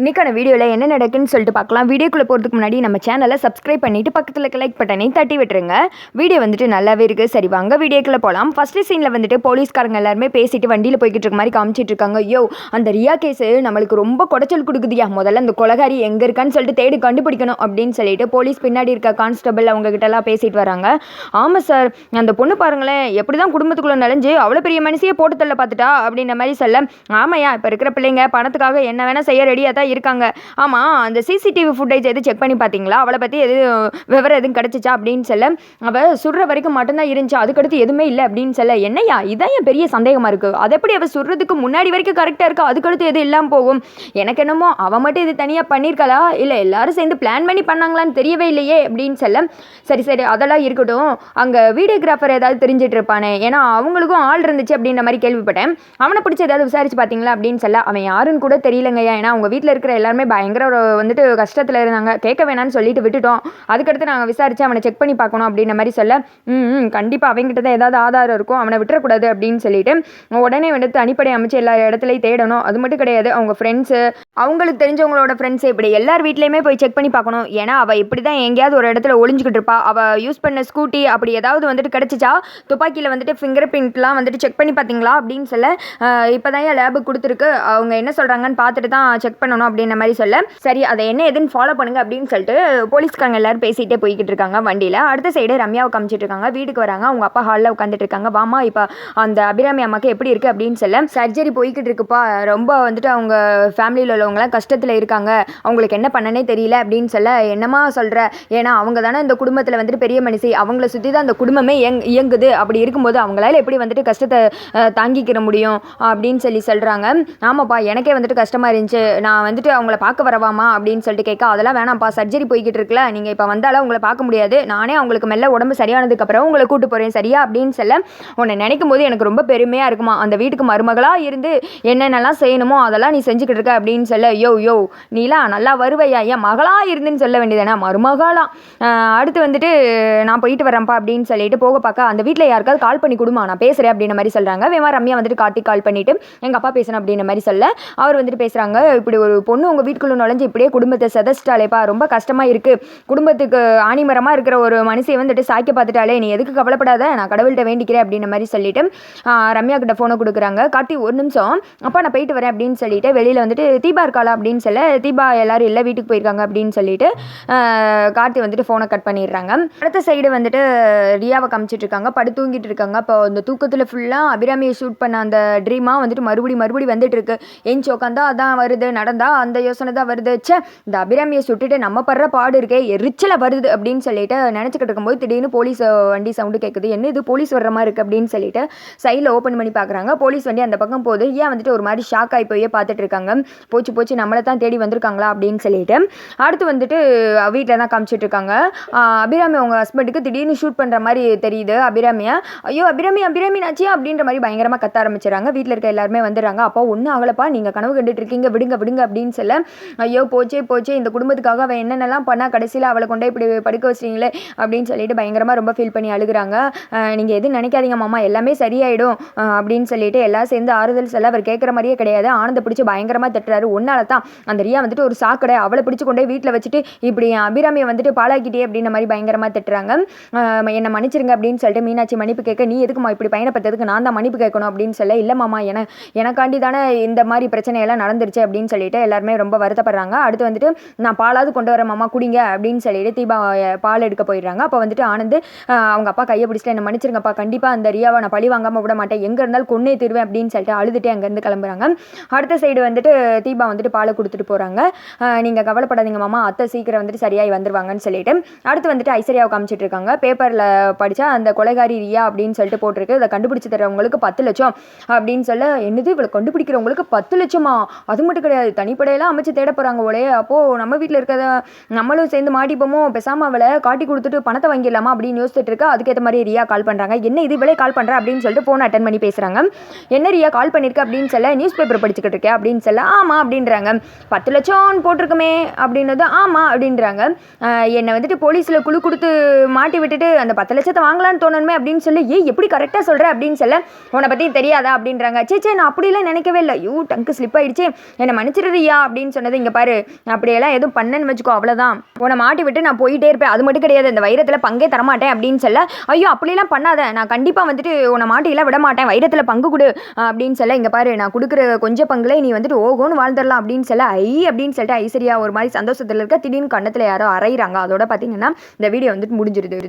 இன்றைக்கான வீடியோவில் என்ன நடக்குன்னு சொல்லிட்டு பார்க்கலாம். வீடியோக்குள்ளே போகிறதுக்கு முன்னாடி நம்ம சேனலை சப்ஸ்கிரைப் பண்ணிவிட்டு பக்கத்தில் இருக்க லைக் பட்டனையும் தட்டி விட்டுருங்க. வீடியோ வந்துட்டு நல்லாவே இருக்குது சரி வாங்க வீடியோக்குள்ளே போகலாம் ஃபஸ்ட்டு சீனில் வந்துட்டு போலீஸ்காரங்க எல்லாருமே பேசிட்டு வண்டியில் போய்கிட்டு இருக்க மாதிரி காமிச்சிட்டு இருக்காங்க. ஐயோ அந்த ரியா கேஸு நம்மளுக்கு ரொம்ப குடைச்சல் கொடுக்குதுயா? முதல்ல அந்த கொலகாரி எங்கே இருக்கான்னு சொல்லிட்டு தேடி கண்டுபிடிக்கணும் அப்படின்னு சொல்லிட்டு போலீஸ் பின்னாடி இருக்க கான்ஸ்டபிள் அவங்ககிட்டலாம் பேசிட்டு வராங்க. ஆமாம் சார் அந்த பொண்ணு பாருங்களேன் எப்படி தான் குடும்பத்துக்குள்ளே நனைஞ்சு அவ்வளோ பெரிய மனுஷையே போட்டு தள்ள பார்த்துட்டா அப்படின்ற மாதிரி சொல்ல ஆமாய்யா இப்போ இருக்கிற பிள்ளைங்க பணத்துக்காக என்ன வேணால் செய்ய ரெடியாக தான் இருக்காங்க. ஆமாம் அந்த சிசிடிவி ஃபுட்டேஜ் எதுவும் செக் பண்ணி பார்த்தீங்களா அவளை பற்றி எது விவரம் எதுவும் கிடச்சிச்சா அப்படின்னு சொல்ல அவள் சுடுற வரைக்கும் மட்டும்தான் இருந்துச்சு. அதுக்கடுத்து எதுவுமே இல்லை அப்படின்னு சொல்ல என்னய்யா இதான் என் பெரிய சந்தேகமாக இருக்குது அது எப்படி அவள் சுடுறதுக்கு முன்னாடி வரைக்கும் கரெக்டாக இருக்கா? அதுக்கடுத்து எது இல்லாமல் போகும்? எனக்கு என்னமோ அவள் மட்டும் இது தனியாக பண்ணியிருக்காளா இல்லை எல்லாரும் சேர்ந்து பிளான் பண்ணி பண்ணாங்களான்னு தெரியவே இல்லையே அப்படின்னு சொல்ல சரி சரி அதெல்லாம் இருக்கட்டும். அங்கே வீடியோகிராஃபர் ஏதாவது தெரிஞ்சிட்டு இருப்பானே. ஏன்னா அவங்களுக்கும் ஆள் இருந்துச்சு அப்படின்ற மாதிரி கேள்விப்பட்டேன். அவனை பிடிச்சி ஏதாவது விசாரிச்சு பார்த்தீங்களா அப்படின்னு சொல்ல அவன் யாருன்னு கூட தெரியலங்கய்யா. ஏன்னா அவங்க வீட்டில் இருக்கிற எல்லாருமே பயங்கர ஒரு வந்துட்டு கஷ்டத்தில் இருந்தாங்க. கேட்க வேணாம்னு சொல்லிட்டு விட்டுட்டோம். அதுக்கடுத்து நாங்கள் விசாரித்து அவனை செக் பண்ணி பார்க்கணும் அப்படின்ற மாதிரி சொல்ல ம் கண்டிப்பாக அவங்ககிட்ட தான் ஏதாவது ஆதாரம் இருக்கும். அவனை விட்டுறக்கூடாது அப்படின்னு சொல்லிட்டு உடனே வந்து தனிப்படை அமைச்சு எல்லா இடத்துலையும் தேடணும். அது மட்டும் கிடையாது. அவங்க ஃப்ரெண்ட்ஸு அவங்களுக்கு தெரிஞ்சவங்களோட ஃப்ரெண்ட்ஸ் இப்படி எல்லார் வீட்லேயுமே போய் செக் பண்ணி பார்க்கணும். ஏன்னா அவள் இப்படி தான் எங்கேயாவது ஒரு இடத்துல ஒளிஞ்சிக்கிட்டு இருப்பா. அவள் யூஸ் பண்ண ஸ்கூட்டி அப்படி ஏதாவது வந்துட்டு கிடச்சிச்சா? துப்பாக்கியில் வந்துட்டு ஃபிங்கர் பிரிண்ட்லாம் வந்துட்டு செக் பண்ணி பார்த்தீங்களா? அப்படின்னு சொல்ல இப்போ தான் லேபுக்கு கொடுத்துருக்கு. அவங்க என்ன சொல்கிறாங்கன்னு பார்த்துட்டு தான் செக் பண்ணணும். அப்படின்ற மாதிரி சொல்ல சரி அதை என்ன எதுன்னு ஃபாலோ பண்ணுங்க அப்படின்னு சொல்லிட்டு போலீஸ்காரங்க எல்லாரும் பேசிகிட்டே போய்கிட்டு இருக்காங்க வண்டியில். அடுத்த சைடு ரம்யாவை காமிச்சிட்டு இருக்காங்க. வீட்டுக்கு வராங்க. அவங்க அப்பா ஹாலில் உட்காந்துட்டு இருக்காங்க. வாமா இப்போ அந்த அபிராமி அம்மாக்கு எப்படி இருக்குது அப்படின்னு சொல்ல சர்ஜரி போய்கிட்டு இருக்குப்பா. ரொம்ப வந்துட்டு அவங்க ஃபேமிலியில் உள்ளவங்களாம் கஷ்டத்தில் இருக்காங்க. அவங்களுக்கு என்ன பண்ணனே தெரியல அப்படின்னு சொல்ல என்னமா சொல்கிற ஏன்னா அவங்க தானே இந்த குடும்பத்தில் வந்துட்டு பெரிய மனுஷி. அவங்கள சுற்றி தான் அந்த குடும்பமே இயங் இயங்குது. அப்படி இருக்கும்போது அவங்களால எப்படி வந்துட்டு கஷ்டத்தை தாங்கிக்கிற முடியும்? அப்படின்னு சொல்லி சொல்கிறாங்க ஆமாப்பா எனக்கே வந்துட்டு கஷ்டமாக இருந்துச்சு. நான் வந்துட்டு அவங்கள பார்க்க வரவாமா அப்படின்னு சொல்லிட்டு கேட்க அதெல்லாம் வேணாம்ப்பா சர்ஜரி போய்கிட்டு இருக்குல்ல நீங்கள் இப்போ வந்தாலும் உங்களை பார்க்க முடியாது. நானே அவங்களுக்கு மெல்ல உடம்பு சரியானதுக்கப்புறம் உங்களை கூட்டு போகிறேன் சரியா? அப்படின்னு சொல்ல உன்னை நினைக்கும் போது எனக்கு ரொம்ப பெருமையாக இருக்குமா? அந்த வீட்டுக்கு மருமகளாக இருந்து என்னென்னலாம் செய்யணுமோ அதெல்லாம் நீ செஞ்சுக்கிட்டு இருக்க அப்படின்னு சொல்ல யோ யோ நீலாம் நல்லா வருவையா? ஏன் மகளாக இருந்துன்னு சொல்ல வேண்டியதானே மருமகளாம் அடுத்து வந்துட்டு நான் போயிட்டு வரேன்ப்பா அப்படின்னு சொல்லிட்டு போக பார்க்க அந்த வீட்டில் யாருக்காவது கால் பண்ணி கொடுமா? நான் பேசுகிறேன் அப்படின்ற மாதிரி சொல்கிறாங்க வேமா ரம்யா வந்துட்டு காட்டி கால் பண்ணிவிட்டு எங்கள் அப்பா பேசுகிறேன் அப்படின்ற மாதிரி சொல்ல அவர் வந்துட்டு பேசுகிறாங்க இப்படி ஒரு பொண்ணு உங்கள் வீட்டுக்குள்ளே நுழைஞ்சு இப்படியே குடும்பத்தை செதச்சிட்டாலேப்பா ரொம்ப கஷ்டமாக இருக்குது குடும்பத்துக்கு ஆணிமரமாக இருக்கிற ஒரு மனுஷை வந்துட்டு சாய்க்க பார்த்துட்டாலே நீ எதுக்கு கவலைப்படாத நான் கடவுள்கிட்ட வேண்டிக்கிறேன் அப்படின்ற மாதிரி சொல்லிட்டு ரம்யா கிட்ட ஃபோனை கொடுக்குறாங்க. காட்டி ஒரு நிமிஷம் அப்பா நான் போயிட்டு வரேன் அப்படின்னு சொல்லிட்டு வெளியில் வந்துட்டு தீபா இருக்காளா அப்படின்னு சொல்ல தீபா எல்லாரும் இல்லை வீட்டுக்கு போயிருக்காங்க அப்படின்னு சொல்லிட்டு கார்த்தி வந்துட்டு ஃபோனை கட் பண்ணிடுறாங்க. அடுத்த சைடு வந்துட்டு ரியாவை காமிச்சிட்டு இருக்காங்க. படு தூங்கிட்டு இருக்காங்க. அப்போ அந்த தூக்கத்தில் ஃபுல்லாக அபிராமியை ஷூட் பண்ண அந்த ட்ரீமாக வந்துட்டு மறுபடி மறுபடி வந்துட்டு இருக்கு. எஞ்சி உட்காந்தா அதான் வருது நடந்தா அந்த யோசனை தான் வருது. ச்சே இந்த அபிராமியை சுட்டுட்டு நம்ம படுற பாடு இருக்கே எரிச்சலாக வருது அப்படின்னு சொல்லிட்டு நினச்சிக்கிட்டு இருக்கும்போது திடீர்னு போலீஸ் வண்டி சவுண்டு கேட்குது என்ன இது? போலீஸ் வர்ற மாதிரி இருக்குது அப்படின்னு சொல்லிட்டு சைடில் ஓப்பன் பண்ணி பார்க்குறாங்க போலீஸ் வண்டி அந்த பக்கம் போகுது. ஏன் வந்துட்டு ஒரு மாதிரி ஷாக் ஆகி போய் பார்த்துட்டு இருக்காங்க. போச்சு போச்சு நம்மளை தான் தேடி வந்திருக்காங்களா அப்படின்னு சொல்லிட்டு அடுத்து வந்துட்டு வீட்டில் தான் காமிச்சிட்டு இருக்காங்க. அபிராமி அவங்க ஹஸ்பண்டுக்கு திடீர்னு ஷூட் பண்ணுற மாதிரி தெரியுது அபிராமியை. ஐயோ அபிராமி அபிராமி நாச்சியா? அப்படின்ற மாதிரி பயங்கரமாக கத்த ஆரம்பிச்சிடறாங்க. வீட்டில் இருக்க எல்லாருமே வந்துடுறாங்க. அப்போ ஒன்றும் ஆகலப்பா. நீங்கள் கனவு கண்டுட்டு இருக்கீங்க. விடுங்க விடுங்க அப்படின்னு அப்படின்னு சொல்ல ஐயோ போச்சே போச்சே இந்த குடும்பத்துக்காக அவள் என்னென்னலாம் பண்ணால் கடைசியில் அவளை கொண்டே இப்படி படுக்க வச்சிட்டீங்களே? அப்படின்னு சொல்லிட்டு பயங்கரமாக ரொம்ப ஃபீல் பண்ணி அழுகுறாங்க. நீங்கள் எதுவும் நினைக்காதீங்க மாமா எல்லாமே சரியாயிடும். அப்படின்னு சொல்லிட்டு எல்லாம் சேர்ந்து ஆறுதல் சொல்ல அவர் கேட்குற மாதிரியே கிடையாது. ஆனந்த பிடிச்சி பயங்கரமாக தட்டுறாரு. ஒன்னால தான். அந்த ரியா வந்துட்டு ஒரு சாக்கடை அவளை பிடிச்சி கொண்டே வீட்டில் வச்சுட்டு இப்படி அபிராமியை வந்துட்டு பாலாக்கிட்டே அப்படின்ற மாதிரி பயங்கரமாக தட்டுறாங்க. என்னை மன்னிச்சிருங்க அப்படின்னு சொல்லிட்டு மீனாட்சி மன்னிப்பு கேட்க நீ எதுக்குமா இப்படி பயணப்பட்டதுக்கு நான் தான் மன்னிப்பு கேட்கணும்? அப்படின்னு சொல்ல இல்லை மாமா என எனக்காண்டி தானே இந்த மாதிரி பிரச்சனையெல்லாம் நடந்துருச்சு அப்படின்னு சொல்லிட்டு எல்லாருமே ரொம்ப வருத்தப்படுறாங்க. அடுத்து வந்துட்டு நான் பாலாவது கொண்டு வரேன் மாமா குடிங்க அப்படின்னு சொல்லிட்டு தீபா பால் எடுக்க போயிடுறாங்க. அப்போ வந்துட்டு ஆனந்து அவங்க அப்பா கையை பிடிச்சிட்டு என்ன மன்னிச்சிருங்கப்பா. கண்டிப்பாக அந்த ரியாவை நான் பழி வாங்காமல் விட மாட்டேன். எங்கே இருந்தாலும் கொன்னே தீருவேன் அப்படின்னு சொல்லிட்டு அழுதுட்டு அங்கேருந்து கிளம்புறாங்க. அடுத்த சைடு வந்துட்டு தீபா வந்துட்டு பாலை கொடுத்துட்டு போகிறாங்க நீங்கள் கவலைப்படாதீங்க மாமா. அத்தை சீக்கிரம் வந்துட்டு சரியாகி வந்துருவாங்கன்னு சொல்லிட்டு. அடுத்து வந்துட்டு ஐஸ்வர்யாவை காமிச்சிட்டு இருக்காங்க. பேப்பரில் படித்தா அந்த கொலைகாரி ரியா அப்படின்னு சொல்லிட்டு போட்டிருக்கு. அதை கண்டுபிடிச்சி தரவங்களுக்கு பத்து லட்சம் அப்படின்னு சொல்ல என்னது? இவளை கண்டுபிடிக்கிறவங்களுக்கு பத்து லட்சமா? அது மட்டும் கிடையாது. தனி தனிப்படையெல்லாம் அமைச்சு தேட போகிறாங்க போலே அப்போது நம்ம வீட்டில் இருக்கிறத நம்மளும் சேர்ந்து மாட்டிப்போமோ? பேசாமல் அவளை காட்டி கொடுத்துட்டு பணத்தை வாங்கிடலாமா அப்படின்னு யோசிச்சுட்டு இருக்கா. அதுக்கேற்ற மாதிரி ரியா கால் பண்ணுறாங்க என்ன இது? இவளே கால் பண்ணுறா அப்படின்னு சொல்லிட்டு ஃபோன் அட்டன் பண்ணி பேசுகிறாங்க என்ன ரியா கால் பண்ணியிருக்க அப்படின்னு சொல்ல நியூஸ் பேப்பர் படிச்சுக்கிட்டு இருக்கேன். அப்படின்னு சொல்ல ஆமாம் அப்படின்றாங்க. பத்து லட்சம் போட்டிருக்குமே அப்படின்னது ஆமாம் அப்படின்றாங்க. என்னை வந்துட்டு போலீஸில் குழு கொடுத்து மாட்டி விட்டுட்டு அந்த பத்து லட்சத்தை வாங்கலான்னு தோணணுமே? அப்படின்னு சொல்லி ஏய் எப்படி கரெக்டாக சொல்கிற அப்படின்னு சொல்ல உன்னை பற்றி தெரியாதா? அப்படின்றாங்க. சே சே நான் அப்படிலாம் நினைக்கவே இல்லை. ஐயோ டங்கு ஸ்லிப் ஆயிடுச்சு. என்னை மன்னிச்சிரு விட்டுறியா அப்படின்னு சொன்னது இங்கே பாரு. அப்படியெல்லாம் எதுவும் பண்ணேன்னு வச்சுக்கோ அவ்வளோதான் உன்னை மாட்டி விட்டு நான் போயிட்டே இருப்பேன். அது மட்டும் கிடையாது. இந்த வைரத்தில் பங்கே தரமாட்டேன் அப்படின்னு சொல்ல ஐயோ அப்படிலாம் பண்ணாத. நான் கண்டிப்பாக வந்துட்டு உன்னை மாட்டிலாம் விட மாட்டேன் வைரத்தில் பங்கு கொடு. அப்படின்னு சொல்ல இங்கே பாரு நான் கொடுக்குற கொஞ்சம் பங்குல நீ வந்துட்டு ஓகோன்னு வாழ்ந்துடலாம். அப்படின்னு சொல்ல ஐ அப்படின்னு சொல்லிட்டு ஐஸ்வர்யா ஒரு மாதிரி சந்தோஷத்தில் இருக்க திடீர்னு கண்ணத்தில் யாரோ அரைகிறாங்க அதோட பார்த்தீங்கன்னா இந்த வீடியோ வந்துட்டு முடிஞ்சிருது.